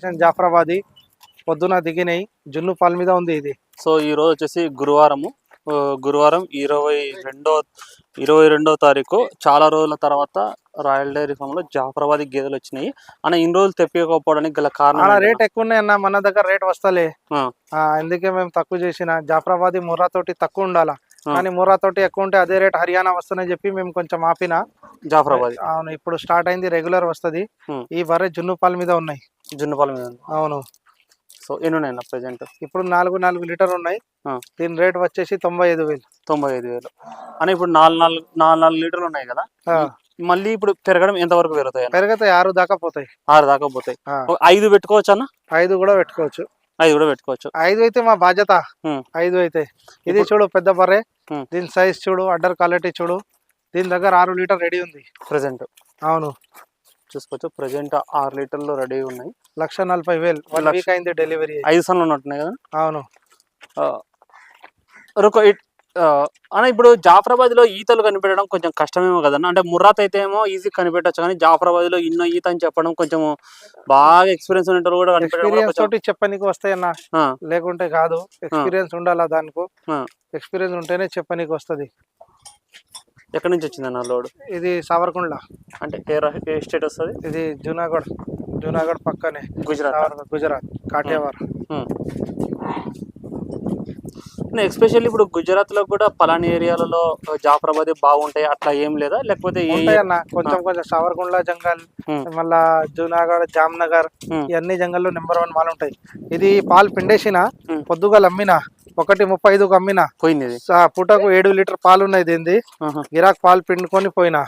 Location Jafarabadi పొద్దున దిగినాయి జున్ను పాల మీద ఉంది ఇది. సో ఈ రోజు వచ్చేసి గురువారము. గురువారం ఇరవై రెండో ఇరవై రెండో తారీఖు. చాలా రోజుల తర్వాత రాయల్ డైరీ ఫామ్లో జాఫరాబాద్ గేదెలు వచ్చినాయి. అన్న ఇన్ని రోజులు తెప్పియకపోవడానికి గల కారణం? రేట్ ఎక్కువ ఉన్నాయి అన్న మన దగ్గర రేట్ వస్తలే. అందుకే మేము తక్కువ చేసిన. జాఫరాబాది ముర్రా తోటి తక్కువ ఉండాలా. కానీ ముర్రా తోటి ఎక్కువ ఉంటే అదే రేట్ హర్యానా వస్తుందని చెప్పి మేము కొంచెం ఆపిన. జాఫరాబాద్. అవును ఇప్పుడు స్టార్ట్ అయింది రెగ్యులర్ వస్తది. ఈ బర్రె జున్ను పాల మీద ఉన్నాయి. జున్నుపాల మీద ఉంది. అవును. సో ఎన్ని ఉన్నాయి ప్రెసెంట్ ఇప్పుడు నాలుగు నాలుగు లీటర్ ఉన్నాయి. ఆ. దీని రేట్ వచ్చేసి తొంభై ఐదు వేలు. తొంభై ఐదు వేలు. అని ఇప్పుడు నాలుగు నాలుగు నాలుగు నాలుగు లీటర్లు ఉన్నాయి కదా? ఆ. మళ్ళీ ఇప్పుడు పెరగడం ఎంత వరకు పెరుగుతాయి అన్న? పెరిగితే ఆరు దాకా పోతాయి. ఆరు దాకా పోతాయి. ఆ. ఒక ఐదు పెట్టుకోవచ్చు అన్న? ఐదు కూడా పెట్టుకోవచ్చు. ఐదు కూడా పెట్టుకోవచ్చు. ఐదు అయితే మా బాధ్యత. ఐదు అయితే. ఇది చూడు పెద్ద బర్రె. దీని సైజ్ చూడు అడ్డర్ క్వాలిటీ చూడు. దీని దగ్గర ఆరు లీటర్ రెడీ ఉంది. ప్రెసెంట్ అవును. చూసుకోవచ్చు. ప్రెసెంట్ ఆరు లీటర్లు రెడీ ఉన్నాయి. లక్ష నలభై వేలు. వన్ వీక్ అయింది డెలివరీ. ఐదు సన్లు ఉన్నట్టున్నాయి కదా? అవును. ఒక ఇట్- అన్న ఇప్పుడు జాఫరాబాద్లో ఈతలు కనిపెట్టడం కొంచెం కష్టమేమో కదన్న. అంటే ముర్రాత్ అయితే ఏమో ఈజీ కనిపెట్టచ్చు కానీ జాఫరాబాద్లో ఇన్నో ఈత అని చెప్పడం కొంచెం బాగా ఎక్స్పీరియన్స్ ఉన్నట్టు కూడా ఎక్స్పీరియన్స్ తోటి చెప్పనీకి వస్తాయన్న. లేకుంటే కాదు. ఎక్స్పీరియన్స్ ఉండాలా దానికి. ఎక్స్పీరియన్స్ ఉంటేనే చెప్పనీకి వస్తది. ఎక్కడి నుంచి వచ్చిందన్న లోడ్? ఇది సావర్కుండ్ల. అంటే ఏ రా- ఏ స్టేట్ వస్తుంది? ఇది జూనాగఢ్ జూనాగఢ్ పక్కనే. గుజరాత్. గుజరాత్ కాఠియావార్ ఎస్పెషల్లీ ఇప్పుడు గుజరాత్లో కూడా పలాని ఏరియాలలో జాఫరాబాద్ బాగుంటాయి అట్లా ఏం లేదా? లేకపోతే ఏ ఉంటాయన్న కొంచెం కొంచెం సావర్కుండ్ల జంగల్. మళ్ళా జూనాగఢ్ జామ్నగర్ Hmm. ఇవన్నీ జంగల్లో నెంబర్ వన్ మాలు ఉంటాయి ఇది పాలు పిండేసిన. పొద్దుగాల అమ్మిన ఒకటి ముప్పై ఐదుకు అమ్మిన పోయింది పూటకు ఏడు లీటర్ పాలు ఉన్నాయి దీనిది. గిరాక్ పాలు పిండుకొని పోయినా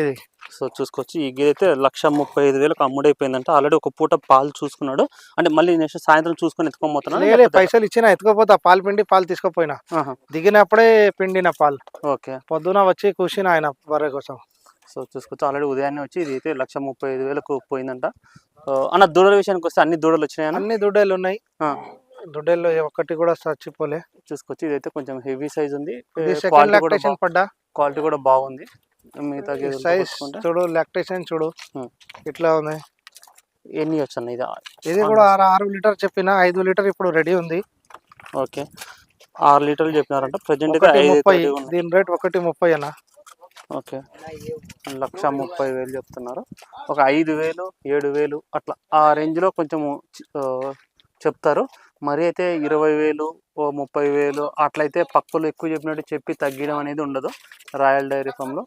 ఇది. సో చూసుకోవచ్చు. ఈ గేదె అయితే లక్ష ముప్పై ఐదు వేలకు అమ్ముడైపోయిందంట. ఆల్రెడీ ఒక పూట పాలు చూసుకున్నాడు. అంటే మళ్ళీ నెక్స్ట్ సాయంత్రం చూసుకొని ఎత్తుకోబోతున్నాడు. లేలే పైసలు ఇచ్చిన ఎత్తుకోపోతా. పాలు పిండి పాలు తీసుకుపోయినా. దిగినప్పుడే పిండిన పాలు. ఓకే. పొద్దున వచ్చి కూర్చుని ఆయన బర్రె కోసం. సో చూసుకోవచ్చు. ఆల్రెడీ ఉదయాన్నే వచ్చి ఇది అయితే లక్ష ముప్పై ఐదు వేలకు పోయిందంట. అన్న దూడల విషయానికి వస్తే అన్ని దూడలు వచ్చినాయన్న అన్ని? దుడ్డేలు ఉన్నాయి. దుడ్డేల్లో ఒక్కటి కూడా చచ్చిపోలే. చూసుకోవచ్చు. ఇదైతే కొంచెం హెవీ సైజ్ ఉంది. పడ్డా? క్వాలిటీ కూడా బాగుంది. మిగతా సైజ్ చూడు లాక్టేషన్ చూడు. ఇట్లా ఉంది? ఎన్ని వచ్చు అన్న ఇది? ఇది కూడా ఆరు. ఆరు లీటర్ చెప్పిన ఐదు లీటర్ ఇప్పుడు రెడీ ఉంది. ఓకే. ఆరు లీటర్లు చెప్పినారంట. ప్రజెంట్ అయితే ఒకటి ముప్పై దీని రేట్ ఒకటి ముప్పై అన్న. ఓకే. లక్ష ముప్పై వేలు చెప్తున్నారు. ఒక ఐదు వేలు ఏడు వేలు అట్లా ఆ రేంజ్లో కొంచెం చెప్తారు. మరి అయితే ఇరవై వేలు ఓ ముప్పై వేలు అట్లయితే పక్కలు ఎక్కువ చెప్పినట్టు చెప్పి తగ్గడం అనేది ఉండదు రాయల్ డైరీ ఫామ్లో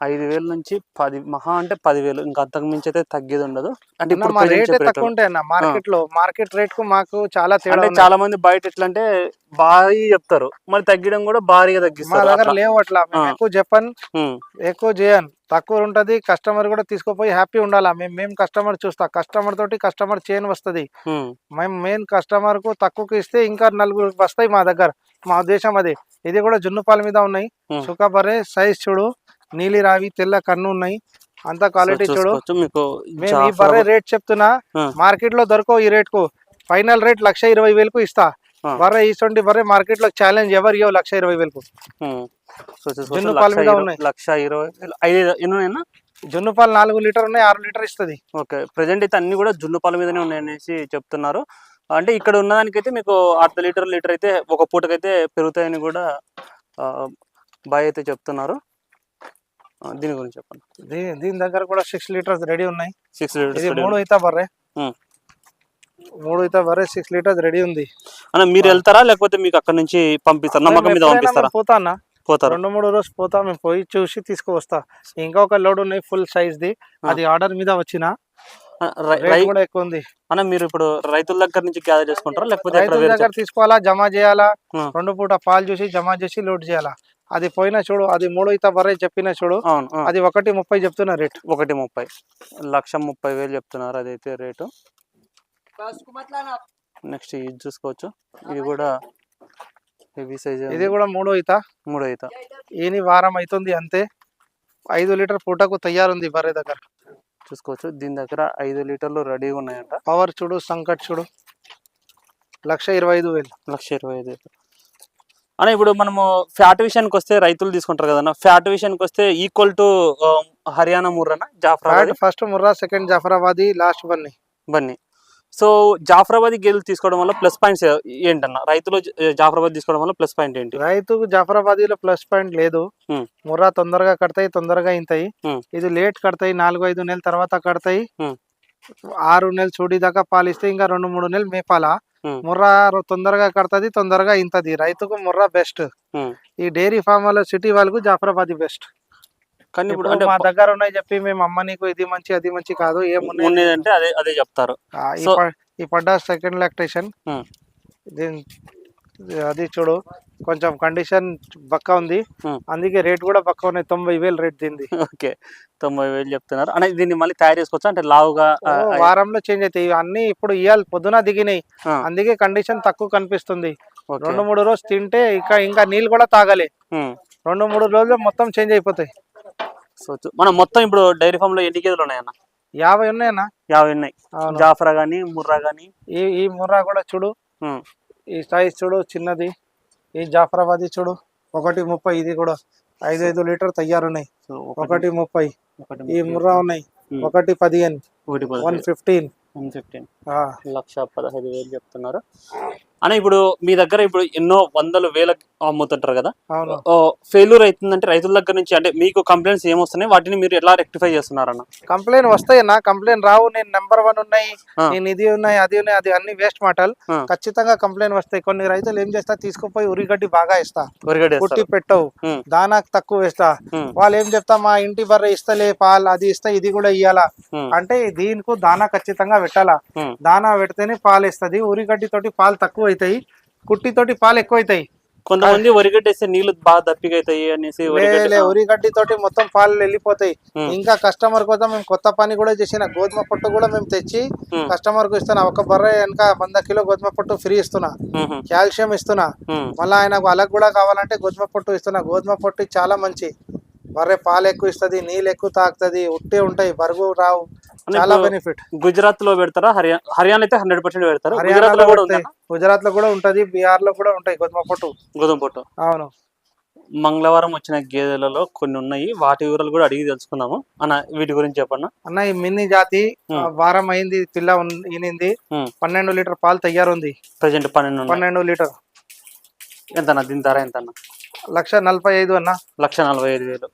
ఐదు వేల నుంచి పది మహా అంటే పదివేలు ఇంకా అంతకు మించి అయితే తగ్గేది ఉండదు. అంటే ఇప్పుడు రేట్ తక్కువ మార్కెట్లో మార్కెట్ రేట్కు మాకు చాలా తేడా. చాలా మంది బయట ఎట్లా అంటే భారీ చెప్తారు. మరి తగ్గడం కూడా భారీగా తగ్గిస్తారు. లేవు అట్లా. ఎక్కువ చెప్పను. ఎక్కువ చేయను. తక్కువ ఉంటది కస్టమర్ కూడా తీసుకుపోయి హ్యాపీ ఉండాలా? మేము మేము కస్టమర్ చూస్తా. కస్టమర్ తోటి కస్టమర్ చైన్ వస్తది. మేము మెయిన్ కస్టమర్కు తక్కువకి ఇస్తే ఇంకా నలుగురు వస్తాయి మా దగ్గర మా ఉద్దేశం అది. ఇది కూడా జున్ను పాల మీద ఉన్నాయి. సుఖబరే సైజ్ చూడు. నీలి రావి తెల్ల కన్ను ఉన్నాయి. అంత క్వాలిటీ చూడు. మేము ఈ బర్రె రేట్ చెప్తున్నా. మార్కెట్లో దొరకవు ఈ రేట్కు. ఫైనల్ రేట్ లక్ష ఇరవై వేలకు ఇస్తా. బర్రె ఇటువంటి బర్రె మార్కెట్లో ఛాలెంజ్ ఎవరు ఇవ్వవు లక్ష ఇరవై వేలకు? జున్ను పాల మీద ఉన్నాయి. లక్ష ఇరవై. ఐదు ఎన్ని జున్ను పాలు నాలుగు లీటర్ ఉన్నాయి ఆరు లీటర్ ఇస్తుంది. ఓకే. ప్రజెంట్ అయితే అన్ని కూడా జున్ను పాల మీదనే ఉన్నాయనేసి చెప్తున్నారు. అంటే ఇక్కడ ఉన్నదానికైతే మీకు అర్ధ లీటర్ లీటర్ అయితే ఒక పూటకైతే పెరుగుతాయని కూడా బాయ్ అయితే చెప్తున్నారు. దీని గురించి చెప్పండి. దీని దగ్గర కూడా సిక్స్ లీటర్స్ రెడీ ఉన్నాయి. సిక్స్ లీటర్స్ మూడు అయితే బర్రె. మూడు అయితే బర్రె సిక్స్ లీటర్స్ రెడీ ఉంది. అన్న మీరు వెళ్తారా? లేకపోతే మీకు అక్కడ నుంచి పంపిస్తారా? నమ్మకం మీద పంపిస్తారా? పోతా అన్న. పోతారు. రెండు మూడు రోజు పోతా మేము పోయి చూసి తీసుకువస్తా. ఇంకొక లోడ్ ఉన్నాయి ఫుల్ సైజ్ ది. అది ఆర్డర్ మీద వచ్చిన. కూడా ఎక్కువ ఉంది. అన్న మీరు ఇప్పుడు రైతుల దగ్గర నుంచి గ్యాదర్ చేసుకుంటారా? లేకపోతే రైతుల వేరే దగ్గర తీసుకోవాలా జమ చేయాలా. రెండు పూట పాలు చూసి జమ చేసి లోడ్ చేయాలా? అది పోయినా చూడు అది మూడు ఇత బర్రె చెప్పిన చూడు. అది ఒకటి ముప్పై చెప్తున్నా రేట్ ఒకటి ముప్పై. లక్ష ముప్పై వేలు చెప్తున్నారు అదైతే రేటు నెక్స్ట్ ఇది చూసుకోవచ్చు. ఇది కూడా హెవీ సైజ్ ఇది కూడా మూడో ఇత మూడో ఈత. ఈని వారం అవుతుంది అంతే. ఐదు లీటర్ పూటకు తయారుంది బర్రె దగ్గర. చూసుకోవచ్చు. దీని దగ్గర ఐదు లీటర్లు రెడీగా ఉన్నాయంట. పవర్ చూడు సంకట్ చూడు. లక్ష ఇరవై ఐదు వేలు. లక్ష ఇరవై ఐదు వేలు. అన్న ఇప్పుడు మనము ఫ్యాట్ విషయానికి వస్తే రైతులు తీసుకుంటారు కదన్న. ఫ్యాట్ విషయానికి వస్తే ఈక్వల్ టు హర్యానా ముర్రనా? జాఫ్రా first Murrah second Jafarabadi last Banni. Banni. So Jafarabad గేదెలు తీసుకోవడం వల్ల ప్లస్ పాయింట్స్ ఏంటన్న రైతులు జాఫరాబాద్ తీసుకోవడం వల్ల ప్లస్ పాయింట్ ఏంటి రైతుకు జాఫరాబాదీలో ప్లస్ పాయింట్ లేదు. ముర్రా తొందరగా కడతాయి తొందరగా ఇంతాయి. ఇది లేట్ కడతాయి నాలుగు ఐదు నెలల తర్వాత కడతాయి. ఆరు నెలలు చూడి దాకా పాలిస్తే ఇంకా రెండు మూడు నెలలు మేపాలా. ముర్రా తొందరగా కడతది తొందరగా ఇంతది రైతుకు ముర్రా బెస్ట్. ఈ డైరీ ఫామ్ వాళ్ళ సిటీ వాళ్ళకు జాఫరాబాదీ బెస్ట్ కానీ ఇప్పుడు అంటే మా దగ్గర ఉన్నాయి చెప్పి మేము అమ్మ నీకు ఇది మంచి అది మంచి కాదు ఏమున్నాయి ఉన్నదంటే అదే అదే చెప్తారు. ఈ పడ్డ సెకండ్ లాక్టేషన్ Hmm. దీని అది చూడు కొంచెం కండిషన్ బక్క ఉంది. అందుకే రేట్ కూడా బక్క ఉన్నాయి. తొంభై వేలు రేట్ దీనిది. ఓకే. తొంభై వేలు చెప్తున్నారు. అంటే దీన్ని మళ్ళీ తయారు చేసుకోవచ్చా? అంటే లావుగా వారంలో చేంజ్ అవుతాయి. అన్ని ఇప్పుడు ఇవాళ పొద్దున దిగినాయి. అందుకే కండిషన్ తక్కువ కనిపిస్తుంది. రెండు మూడు రోజు తింటే ఇంకా ఇంకా నీళ్ళు కూడా తాగాలి. రెండు మూడు రోజులు మొత్తం చేంజ్ అయిపోతాయి. సో మనం మొత్తం ఇప్పుడు డైరీ ఫామ్లో ఎన్ని గేదెలు ఉన్నాయన్న? యాభై ఉన్నాయన్నా. యాభై ఉన్నాయి. అవును. జాఫరా గానీ ముర్రా గానీ? ఈ ఈ ముర్రా కూడా చూడు. ఉమ్. ఈ సైజ్ చూడు చిన్నది. ఈ జాఫరాబాదీ చూడు. ఒకటి ముప్పై ఇది కూడా ఐదు ఐదు లీటర్ తయారున్నాయి. సో ఒకటి ముప్పై. ఒకటి ఈ ముర్రా ఉన్నాయి. ఉమ్. ఒకటి పదిహేను. ఒకటి వన్ ఫిఫ్టీన్. One fifteen. లక్ష పదహైదు వేలు చెప్తున్నారు. అని ఇప్పుడు మీ దగ్గర ఇప్పుడు ఎన్నో వందలు వేల అమ్ముతుంటారు కదా? ఫెయిల్యూర్ అవుతుందంటే రైతుల దగ్గర నుంచి అంటే మీకు కంప్లైంట్స్ ఏమొస్తున్నాయి? వాటిని మీరు ఎలా రెక్టిఫై చేస్తున్నారన్న? కంప్లైంట్ వస్తాయి నా కంప్లైంట్ రావు నేను నెంబర్ వన్ ఉన్నాయి. నేను ఇది ఉన్నాయి అది ఉన్నాయి అది అన్ని వేస్ట్ మాటలు. ఖచ్చితంగా కంప్లైంట్ వస్తాయి. కొన్ని రైతులు ఏం చేస్తా తీసుకుపోయి ఉరిగడ్డి బాగా ఇస్తా వరిగడ్డ పుట్టి పెట్టవు. దానాకు తక్కువ వేస్తా. వాళ్ళు ఏం చెప్తా మా ఇంటి బర్రె ఇస్తలే పాలు అది ఇస్తా ఇది కూడా ఇయ్యాలా. అంటే దీనికి దానా ఖచ్చితంగా పెట్టాలా. దానా పెడితేనే పాలు ఇస్తుంది ఉరిగడ్డి తోటి పాలు తక్కువ అవుతాయి. కుట్టి తోటి పాలు ఎక్కువ అవుతాయి. కొంతమంది వరిగడ్డ వేస్తే నీళ్ళు బాగా దప్పిగా అవుతాయి అనేసి వరిగడ్డ తోటి మొత్తం పాలు వెళ్ళిపోతాయి. ఇంకా కస్టమర్ కోసం మేము కొత్త పని కూడా చేసిన. గోధుమ పొట్టు కూడా మేము తెచ్చి. కస్టమర్కు ఇస్తున్నా. ఒక బర్రె వెనక వంద కిలో గోధుమ పొట్టు ఫ్రీ ఇస్తున్నా. కాల్షియం ఇస్తున్నా. మళ్ళీ ఆయనకు అలగ్ కూడా కావాలంటే గోధుమ పొట్టు ఇస్తున్నా. గోధుమ పొట్టు చాలా మంచి. బర్రె పాలు ఎక్కువ ఇస్తుంది నీళ్ళు ఎక్కువ తాగుతుంది ఉట్టే ఉంటాయి బరువు రావు. చాలా బెనిఫిట్ గుజరాత్లో పెడతారా? హర్యానా హర్యానా అయితే హండ్రెడ్ పర్సెంట్ పెడతారు? గుజరాత్లో కూడా ఉంటాయి. గుజరాత్లో కూడా ఉంటది బీహార్లో కూడా ఉంటాయి గోధుమ పొట్టు. గోధుమ పొట్టు. అవును. మంగళవారం వచ్చిన గేదెలలో కొన్ని ఉన్నాయి. వాటి వివరాలు కూడా అడిగి తెలుసుకుందాము. అన్న వీటి గురించి చెప్పన్న అన్న. ఈ మిన్ని జాతి వారం అయింది పిల్ల ఈనింది. ఉమ్. పన్నెండు లీటర్ పాలు తయారుంది. ప్రజెంట్ పన్నెండు. పన్నెండు లీటర్. ఎంత దీని ధర ఎంత అన్న లక్ష నలభై ఐదు అన్న. లక్ష నలభై ఐదు వేలు.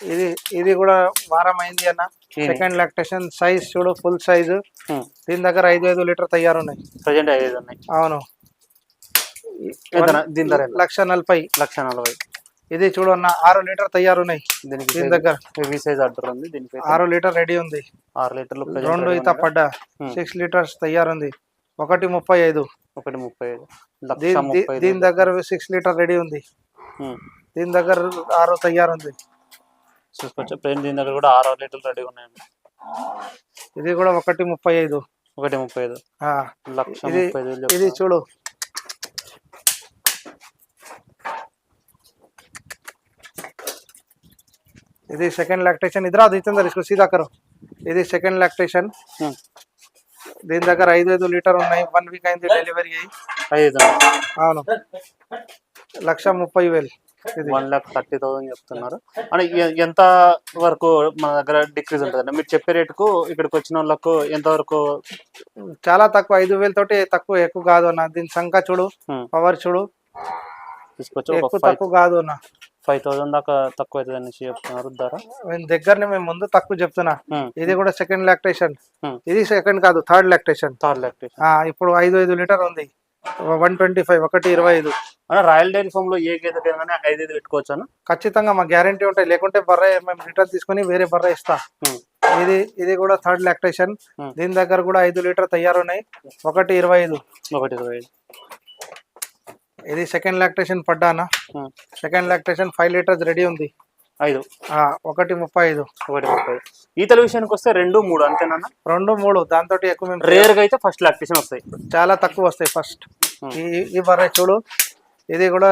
ఇది ఇది కూడా వారం అయింది అన్న. సెకండ్ లాక్టేషన్ సైజ్ చూడు ఫుల్ సైజు దీని దగ్గర ఐదు ఐదు లీటర్ తయారున్నాయి. ప్రజెంట్ ఐదు ఉన్నాయి. అవును? దీని ధర లక్ష నలభై. లక్ష నలభై. ఇది చూడు అన్న ఆరు లీటర్ తయారున్నాయి. దీనికి దీని దగ్గర. హెవీ సైజ్ ఆర్డర్ ఉంది. దీనికి ఆరు లీటర్ రెడీ ఉంది. ఆరు లీటర్లు రెండు ఉన్నాయి. పడ్డా. సిక్స్ లీటర్స్ తయారుంది. ఒకటి ముప్పై ఐదు. ఒకటి ముప్పై ఐదు. దీని దగ్గర సిక్స్ లీటర్ రెడీ ఉంది. దీని దగ్గర ఆరు తయారుంది. చూసుకోవచ్చు. ప్లేన్ దీని దగ్గర కూడా ఆరు లీటర్లు రెడీ ఉన్నాయండి. ఇది కూడా ఒకటి ముప్పై ఐదు. ఒకటి ముప్పై ఐదు. లక్ష ఇది ముప్పై ఐదు ఇది. చూడు. ఇది సెకండ్ లాక్టేషన్ ఇద్దరు అది ఇచ్చిందా ఇసుకో సీదా కరో ఇది సెకండ్ లాక్టేషన్. దీని దగ్గర ఐదు ఐదు లీటర్ ఉన్నాయి. వన్ వీక్ అయింది డెలివరీ అయ్యి. ఐదు. అవును. లక్ష ముప్పై వేలు. ఇది వన్ లాక్ థర్టీ థౌసండ్ చెప్తున్నారు. అంటే ఎంత వరకు మన దగ్గర డిక్రీజ్ ఉంటుంది మీరు చెప్పే రేటుకు ఇక్కడికి వచ్చిన వాళ్ళకు ఎంత వరకు చాలా తక్కువ ఐదు వేల తోటి తక్కువ ఎక్కువ కాదు అన్న. దీని సంఖ్య చూడు పవర్ చూడు. తీసుకోవచ్చు తక్కువ కాదు అన్న. ఫైవ్ థౌసండ్ దాకా తక్కువ అవుతుంది అనేసి చెప్తున్నారు ధర. నేను దగ్గరనే మేము ముందు తక్కువ చెప్తున్నా. ఇది కూడా సెకండ్ లాక్టేషన్. ఇది సెకండ్ కాదు థర్డ్ లాక్టేషన్ థర్డ్ లాక్ ఇప్పుడు ఐదు ఐదు లీటర్ ఉంది. వన్ ట్వంటీ ఫైవ్ ఒకటి ఇరవై ఐదు. రాయల్ డైరీ ఫామ్లో ఏ గేదె కానీ ఐదు ఐదు పెట్టుకోవచ్చు ఖచ్చితంగా మా గ్యారంటీ ఉంటాయి. లేకుంటే బర్రె మేము లీటర్ తీసుకొని వేరే బర్రె ఇస్తా. ఇది ఇది కూడా థర్డ్ లాక్టేషన్. దీని దగ్గర కూడా ఐదు లీటర్ తయారున్నాయి. ఒకటి ఇరవై ఐదు. ఒకటి ఇరవై ఐదు. ఇది second lactation పడ్డానా second lactation five litres ready ఉంది. ఐదు. ఒకటి ముప్పై ఐదు. ఒకటి ముప్పై ఈతల విషయానికి వస్తే రెండు మూడు అంతేనా రెండు మూడు. దాంతో ఎక్కువ మేము రేర్గా అయితే ఫస్ట్ లాక్టేషన్ వస్తాయి. చాలా తక్కువ వస్తాయి ఫస్ట్ Hmm. ఈ ఈ బర్రె చూడు ఇది కూడా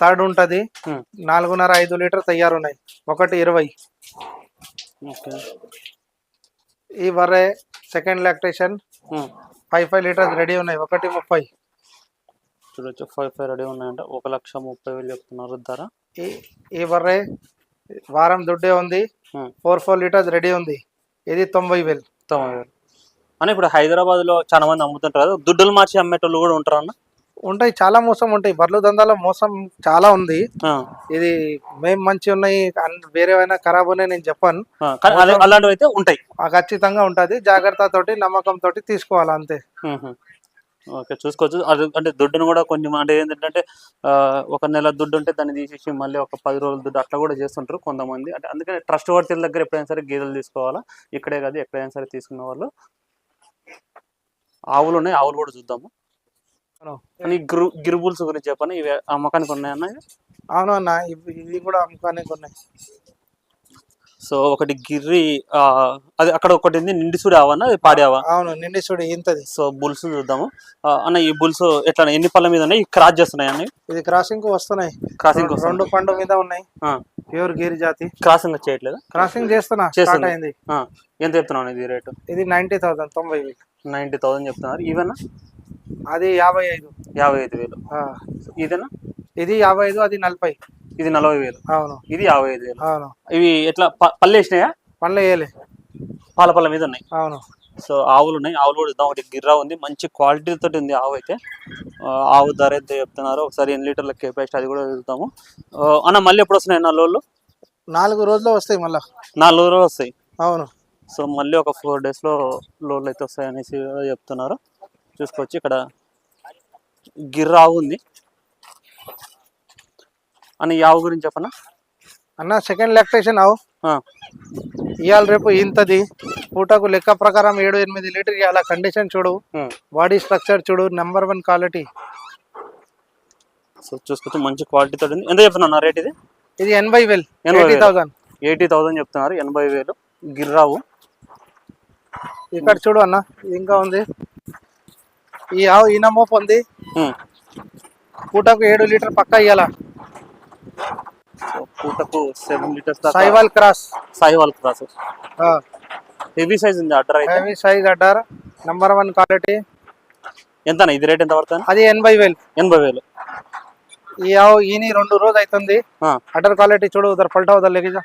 థర్డ్ ఉంటది. ఉమ్, నాలుగున్నర ఐదు లీటర్ తయారున్నాయి. ఒకటి ఇరవై. ఓకే ఈ బర్రె second lactation five five litres ready ఉన్నాయి. ఒకటి ముప్పై. చూడొచ్చు. ఫైవ్ ఫైవ్ రెడీ ఉన్నాయంటే. ఒక లక్ష ముప్పై వేలు చెప్తున్నారు. ధర? ఈ ఈ బర్రె వారం దుడ్డే ఉంది. ఫోర్ ఫోర్ లీటర్స్ రెడీ ఉంది. ఇది తొంభై వేలు. తొంభై వేలు. అన్న ఇప్పుడు హైదరాబాద్లో చాలా మంది అమ్ముతుంటారు. దుడ్డులు మార్చి అమ్మేటోళ్ళు కూడా ఉంటారు అన్న? ఉంటాయి చాలా మోసం ఉంటాయి. బర్రెల దందాలో మోసం చాలా ఉంది. ఇది మేము మంచి ఉన్నాయి అన్- వేరేవైనా ఖరాబ్ ఉన్నాయి నేను చెప్పాను. అలాంటివి అయితే ఉంటాయి. ఖచ్చితంగా ఉంటది. జాగ్రత్త తోటి నమ్మకం తోటి తీసుకోవాలి అంతే. ఓకే చూసుకోవచ్చు. అది అంటే దుడ్డును కూడా కొంచెం అంటే ఏంటంటే ఒక నెల దుడ్డు ఉంటే దాన్ని తీసేసి మళ్ళీ ఒక పది రోజుల దుడ్డు అట్లా కూడా చేస్తుంటారు కొంతమంది. అంటే అందుకని ట్రస్ట్ వర్తీల దగ్గర ఎప్పుడైనా సరే గేదెలు తీసుకోవాలా? ఇక్కడే కాదు ఎక్కడైనా సరే తీసుకున్న వాళ్ళు. ఆవులు ఉన్నాయి ఆవులు కూడా చూద్దాము. అని గిరు గిరుబుల్స్ గురించి చెప్పండి. ఇవి అమ్మకానికి ఉన్నాయన్న అవును అన్న ఇవి కూడా అమ్ముకోనికి ఉన్నాయి. సో ఒకటి గిర్రి ఆ, అది అక్కడ ఒకటి ఉంది నిండిసుడి ఆవన్న అది పాడి ఆవా. అవును నిండి చూడు ఇంతది. సో బుల్స్ చూద్దాము. అన్న ఈ బుల్స్ ఎట్లా ఎన్ని పళ్ళ మీద ఉన్నాయి? క్రాస్ చేస్తున్నాయి అన్న? ఇది క్రాసింగ్ వస్తున్నాయి. క్రాసింగ్ రెండు పండు మీద ఉన్నాయి. ప్యూర్ గిరి జాతి. క్రాసింగ్ చేయట్లేదా? క్రాసింగ్ చేస్తున్నా స్టార్ట్. అయింది. ఎంత చెప్తున్నాను ఇది రేటు? ఇది నైన్టీ థౌసండ్ తొంభై వేలు. నైంటీ థౌసండ్ చెప్తున్నారు. ఈవెన్ అది యాభై ఐదు. యాభై ఐదు వేలు. ఇదేనా? ఇది యాభై ఐదు అది నలభై. ఇది నలభై వేలు. అవును. ఇది యాభై ఐదు వేలు. అవును. ఇవి ఎట్లా ప- పళ్ళు వేసినాయా? పండ్లు వేయలే. పాల పళ్ళ మీద ఉన్నాయి. అవును. సో ఆవులు ఉన్నాయి. ఆవులు కూడా ఇద్దాం. ఒకటి గిర్రా ఉంది. మంచి క్వాలిటీ తోటి ఉంది ఆవు అయితే. ఆవు ధర ఎంత చెప్తున్నారు? ఒకసారి ఎన్ని లీటర్ల కెపాసిటీ అది కూడా చూద్దాము. ఆ, అన్న మళ్ళీ ఎప్పుడు వస్తున్నాయి నా లోళ్ళు నాలుగు రోజుల్లో వస్తాయి మళ్ళా. నాలుగు రోజులు వస్తాయి. అవును. సో మళ్ళీ ఒక ఫోర్ డేస్లో లోడ్లు అయితే వస్తాయి అనేసి చెప్తున్నారు. చూసుకోవచ్చు. ఇక్కడ గిర్రా ఆవు ఉంది. అని ఈ ఆవు గురించి చెప్పనా? అన్న సెకండ్ లాక్టేషన్ అవు ఆ, ఇవాళ రేపు ఇంతది. పూటకు లెక్క ప్రకారం ఏడు ఎనిమిది లీటర్ ఇవాళ కండిషన్ చూడు. బాడీ స్ట్రక్చర్ చూడు. నెంబర్ వన్ క్వాలిటీ సో చూసుకోవచ్చు మంచి క్వాలిటీ తోటి ఉంది. ఎంత చెప్తున్నా రేట్ ఇది? ఇది ఎనభై వేలు. ఎనభై. థౌసండ్ ఎయిటీ థౌసండ్ చెప్తున్నారు. ఎనభై వేలు. గిర్రావు. ఇక్కడ చూడు అన్న. ఇంకా ఉంది. ఈ ఆవు ఈనమో పొంది ఉమ్. పూటకు ఏడు లీటర్ పక్క సో పూటకు సెవెన్ లీటర్స్ దాకా Sahiwal cross Sahiwal cross heavy size ఉంది అడ్డర్ అయితే. Heavy size udder. Number one quality ఎంత ఇది రేట్ ఎంత పడుతుంది? అది ఎనభై వేలు. ఎనభై వేలు. ఈ ఆవు ఈని రెండు రోజు అవుతుంది ఆ, అడ్డర్ క్వాలిటీ చూడు ఉదర్ పల్టా ఉదర్ లెగిజా.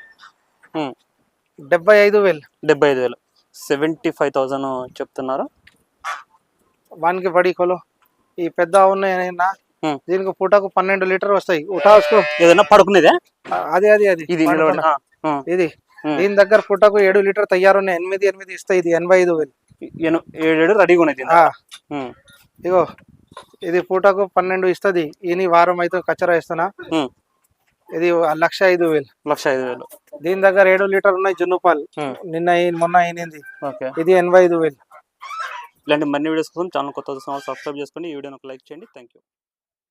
ఉమ్. డెబ్బై ఐదు వేలు. డెబ్బై ఐదు వేలు. సెవెంటీ ఫైవ్ థౌసండ్ చెప్తున్నారు. వానికి బడి కొలు. ఈ పెద్ద ఆవు ఉన్నాయి నా ఉమ్. దీనికి పూటకు పన్నెండు లీటర్ వస్తాయి. ఉఠా ఉసుకో. ఏదైనా పడుకునేదే? అది అది అది. ఇది. ఇది. దీని దగ్గర పూటకు ఏడు లీటర్ తయారున్నాయి ఎనిమిది ఎనిమిది ఇస్తాయి ఇది ఎనభై ఐదు వేలు. ఏడు ఏడు రెడీగా ఉన్నాయి ఇగో ఇది పూటకు పన్నెండు ఇస్తుంది. ఈని వారం అయితే కచ్చరా ఇస్తున్నా. ఇది లక్ష ఐదు వేలు. లక్ష ఐదు వేలు. దీని దగ్గర ఏడు లీటర్ ఉన్నాయి జున్ను పాలు. ఉమ్, నిన్న ఈ- మొన్న అయినది ఓకే. ఇది ఎనభై ఐదు వేలు. ఇలాంటి మరిన్ని వీడియోస్ కోసం ఛానల్ కొత్త సబ్స్క్రైబ్ చేసుకోండి. ఈ వీడియోని ఒక లైక్ చేయండి. Thank you